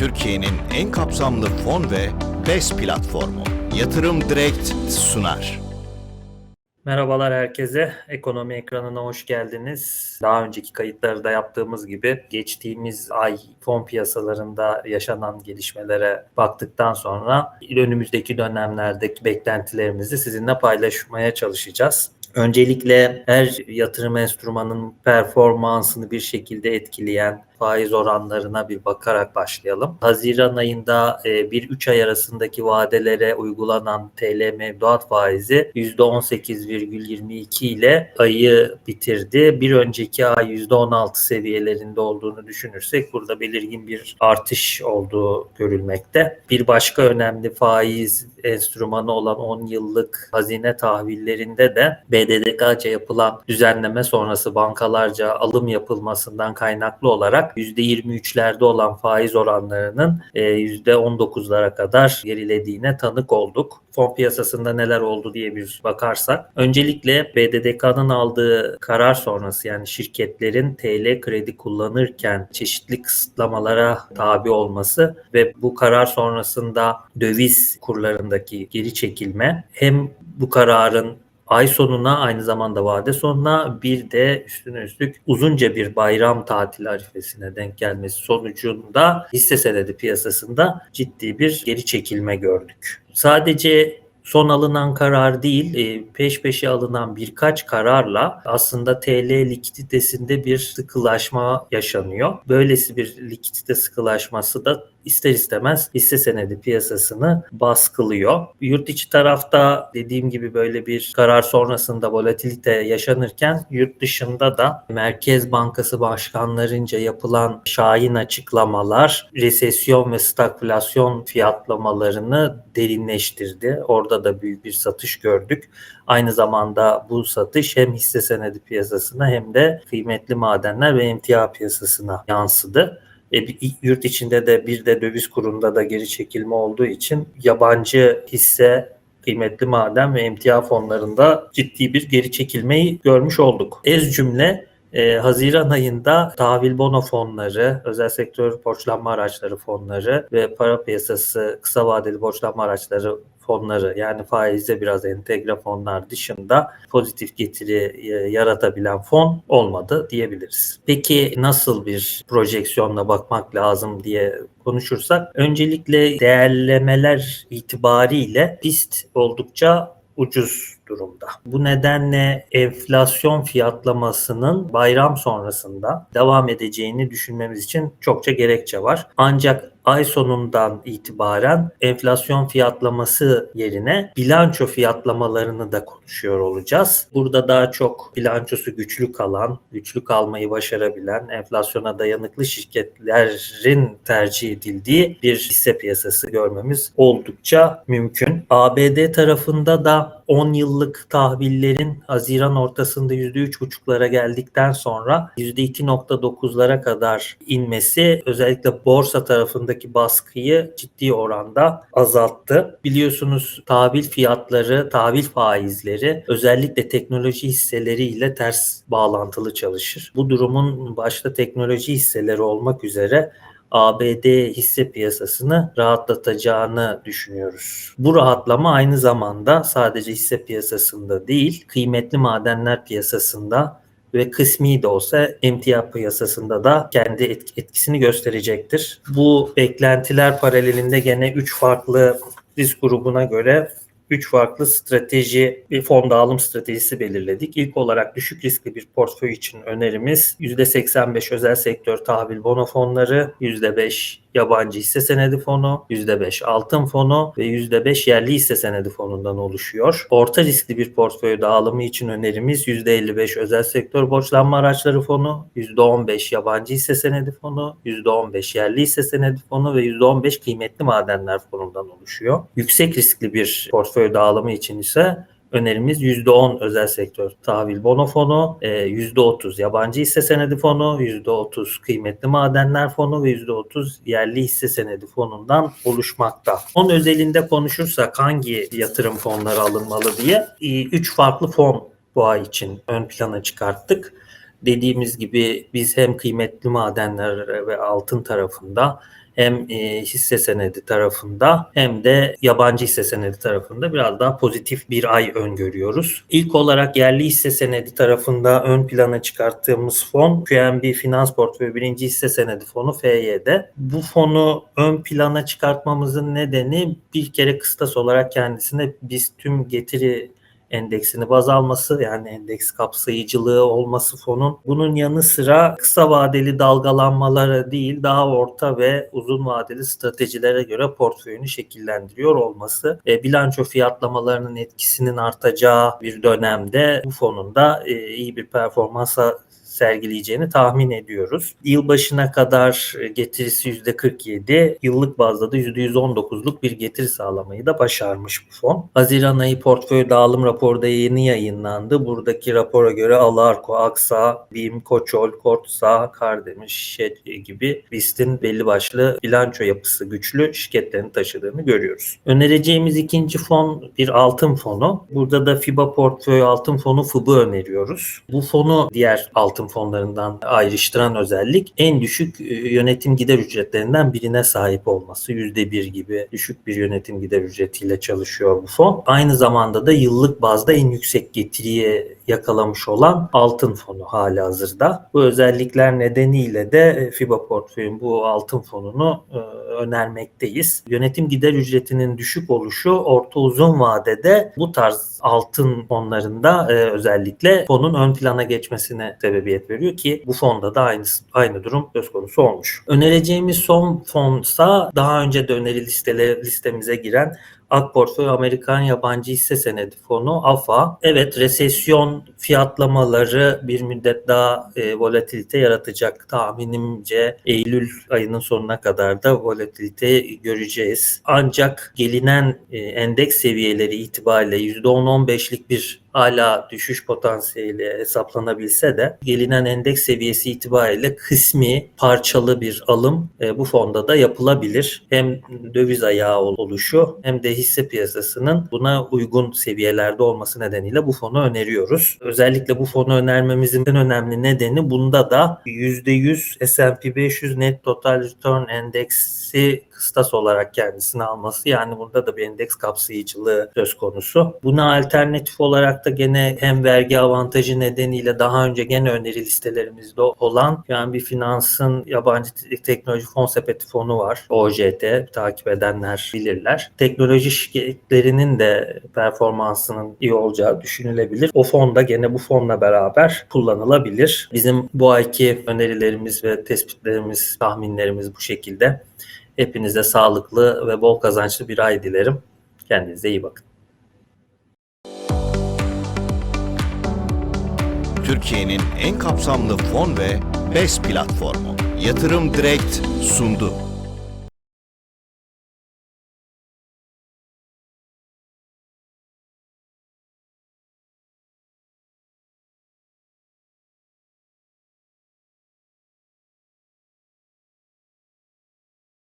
Türkiye'nin en kapsamlı fon ve BES platformu. Yatırım Direkt sunar. Merhabalar herkese. Ekonomi ekranına hoş geldiniz. Daha önceki kayıtlarda yaptığımız gibi geçtiğimiz ay fon piyasalarında yaşanan gelişmelere baktıktan sonra önümüzdeki dönemlerdeki beklentilerimizi sizinle paylaşmaya çalışacağız. Öncelikle her yatırım enstrümanının performansını bir şekilde etkileyen faiz oranlarına bir bakarak başlayalım. Haziran ayında e, bir 3 ay arasındaki vadelere uygulanan TL mevduat faizi %18,22 ile ayı bitirdi. Bir önceki ay %16 seviyelerinde olduğunu düşünürsek burada belirgin bir artış olduğu görülmekte. Bir başka önemli faiz enstrümanı olan 10 yıllık hazine tahvillerinde de BDDK'ca yapılan düzenleme sonrası bankalarca alım yapılmasından kaynaklı olarak %23'lerde olan faiz oranlarının %19'lara kadar gerilediğine tanık olduk. Fon piyasasında neler oldu diye bir bakarsak öncelikle BDDK'nın aldığı karar sonrası yani şirketlerin TL kredi kullanırken çeşitli kısıtlamalara tabi olması ve bu karar sonrasında döviz kurlarındaki geri çekilme hem bu kararın ay sonuna aynı zamanda vade sonuna bir de üstüne üstlük uzunca bir bayram tatil arifesine denk gelmesi sonucunda hisse senedi piyasasında ciddi bir geri çekilme gördük. Sadece son alınan karar değil, e, peş peşe alınan birkaç kararla aslında TL likiditesinde bir sıkılaşma yaşanıyor. Böylesi bir likidite sıkılaşması da ister istemez hisse senedi piyasasını baskılıyor. Yurt içi tarafta dediğim gibi böyle bir karar sonrasında volatilite yaşanırken yurt dışında da Merkez Bankası başkanlarınca yapılan şahin açıklamalar resesyon ve stagflasyon fiyatlamalarını derinleştirdi. Orada da büyük bir satış gördük. Aynı zamanda bu satış hem hisse senedi piyasasına hem de kıymetli madenler ve emtia piyasasına yansıdı. E, yurt içinde de bir de döviz kurunda da geri çekilme olduğu için yabancı hisse kıymetli maden ve emtia fonlarında ciddi bir geri çekilmeyi görmüş olduk. Ez cümle e, Haziran ayında tahvil bono fonları, özel sektör borçlanma araçları fonları ve para piyasası kısa vadeli borçlanma araçları fonları yani faize biraz entegre fonlar dışında pozitif getiri e, yaratabilen fon olmadı diyebiliriz. Peki nasıl bir projeksiyonla bakmak lazım diye konuşursak öncelikle değerlemeler itibariyle pist oldukça ucuz durumda. Bu nedenle enflasyon fiyatlamasının bayram sonrasında devam edeceğini düşünmemiz için çokça gerekçe var. Ancak ay sonundan itibaren enflasyon fiyatlaması yerine bilanço fiyatlamalarını da konuşuyor olacağız. Burada daha çok bilançosu güçlü kalan, güçlü kalmayı başarabilen, enflasyona dayanıklı şirketlerin tercih edildiği bir hisse piyasası görmemiz oldukça mümkün. ABD tarafında da 10 yıllık tahvillerin Haziran ortasında %3,5'lara geldikten sonra %2,9'lara kadar inmesi özellikle borsa tarafındaki baskıyı ciddi oranda azalttı. Biliyorsunuz tahvil fiyatları, tahvil faizleri özellikle teknoloji hisseleriyle ters bağlantılı çalışır. Bu durumun başta teknoloji hisseleri olmak üzere ABD hisse piyasasını rahatlatacağını düşünüyoruz. Bu rahatlama aynı zamanda sadece hisse piyasasında değil, kıymetli madenler piyasasında ve kısmi de olsa emtia piyasasında da kendi etkisini gösterecektir. Bu beklentiler paralelinde gene 3 farklı risk grubuna göre 3 farklı strateji, bir fon dağılım stratejisi belirledik. İlk olarak düşük riskli bir portföy için önerimiz %85 özel sektör tahvil bono fonları, %5 yabancı hisse senedi fonu, %5 altın fonu ve %5 yerli hisse senedi fonundan oluşuyor. Orta riskli bir portföy dağılımı için önerimiz %55 özel sektör borçlanma araçları fonu, %15 yabancı hisse senedi fonu, %15 yerli hisse senedi fonu ve %15 kıymetli madenler fonundan oluşuyor. Yüksek riskli bir portföy dağılımı için ise Önerimiz %10 özel sektör tahvil bono fonu, %30 e, yabancı hisse senedi fonu, %30 kıymetli madenler fonu ve %30 yerli hisse senedi fonundan oluşmakta. Fon özelinde konuşursak hangi yatırım fonları alınmalı diye 3 farklı fon bu ay için ön plana çıkarttık. Dediğimiz gibi biz hem kıymetli madenler ve altın tarafında hem e, hisse senedi tarafında hem de yabancı hisse senedi tarafında biraz daha pozitif bir ay öngörüyoruz. İlk olarak yerli hisse senedi tarafında ön plana çıkarttığımız fon QNB Finans Portföyü birinci hisse senedi fonu FYD. Bu fonu ön plana çıkartmamızın nedeni bir kere kıstas olarak kendisine biz tüm getiri endeksini baz alması yani endeks kapsayıcılığı olması fonun. Bunun yanı sıra kısa vadeli dalgalanmalara değil daha orta ve uzun vadeli stratejilere göre portföyünü şekillendiriyor olması e, bilanço fiyatlamalarının etkisinin artacağı bir dönemde bu fonun da e, iyi bir performansa sergileyeceğini tahmin ediyoruz. Yıl başına kadar e, getirisi %47, yıllık bazda da %119'luk bir getiri sağlamayı da başarmış bu fon. Haziran ayı portföy dağılım raporu da yeni yayınlandı. Buradaki rapora göre Alarko, Aksa, BİM, Koçol, Kortsa, Kardemir, Şişet gibi BIST'in belli başlı bilanço yapısı güçlü şirketlerini taşıdığını görüyoruz. Önereceğimiz ikinci fon bir altın fonu. Burada da FIBA portföy altın fonu FIB'ı öneriyoruz. Bu fonu diğer altın fonlarından ayrıştıran özellik en düşük e, yönetim gider ücretlerinden birine sahip olması. %1 gibi düşük bir yönetim gider ücretiyle çalışıyor bu fon. Aynı zamanda da yıllık bazda en yüksek getiriye yakalamış olan altın fonu hali hazırda. Bu özellikler nedeniyle de e, FIBA portföyün bu altın fonunu e, önermekteyiz. Yönetim gider ücretinin düşük oluşu orta uzun vadede bu tarz altın fonlarında e, özellikle fonun ön plana geçmesine sebebiyet veriyor ki bu fonda da aynı aynı durum söz konusu olmuş. Önereceğimiz son fonsa daha önce de öneri listele, listemize giren Ak Portföy Amerikan Yabancı Hisse Senedi Fonu AFA. Evet resesyon fiyatlamaları bir müddet daha e, volatilite yaratacak. Tahminimce Eylül ayının sonuna kadar da volatilite göreceğiz. Ancak gelinen e, endeks seviyeleri itibariyle %10-15'lik bir hala düşüş potansiyeli hesaplanabilse de gelinen endeks seviyesi itibariyle kısmi parçalı bir alım e, bu fonda da yapılabilir. Hem döviz ayağı oluşu hem de hisse piyasasının buna uygun seviyelerde olması nedeniyle bu fonu öneriyoruz. Özellikle bu fonu önermemizin en önemli nedeni bunda da %100 S&P 500 Net Total Return Endeksi kıstas olarak kendisini alması yani burada da bir endeks kapsayıcılığı söz konusu. Buna alternatif olarak da gene hem vergi avantajı nedeniyle daha önce gene öneri listelerimizde olan yani bir finansın yabancı teknoloji fon sepeti fonu var. OJT takip edenler bilirler. Teknoloji şirketlerinin de performansının iyi olacağı düşünülebilir. O fon da gene bu fonla beraber kullanılabilir. Bizim bu ayki önerilerimiz ve tespitlerimiz, tahminlerimiz bu şekilde. Hepinize sağlıklı ve bol kazançlı bir ay dilerim. Kendinize iyi bakın. Türkiye'nin en kapsamlı fon ve BES platformu Yatırım Direkt sundu.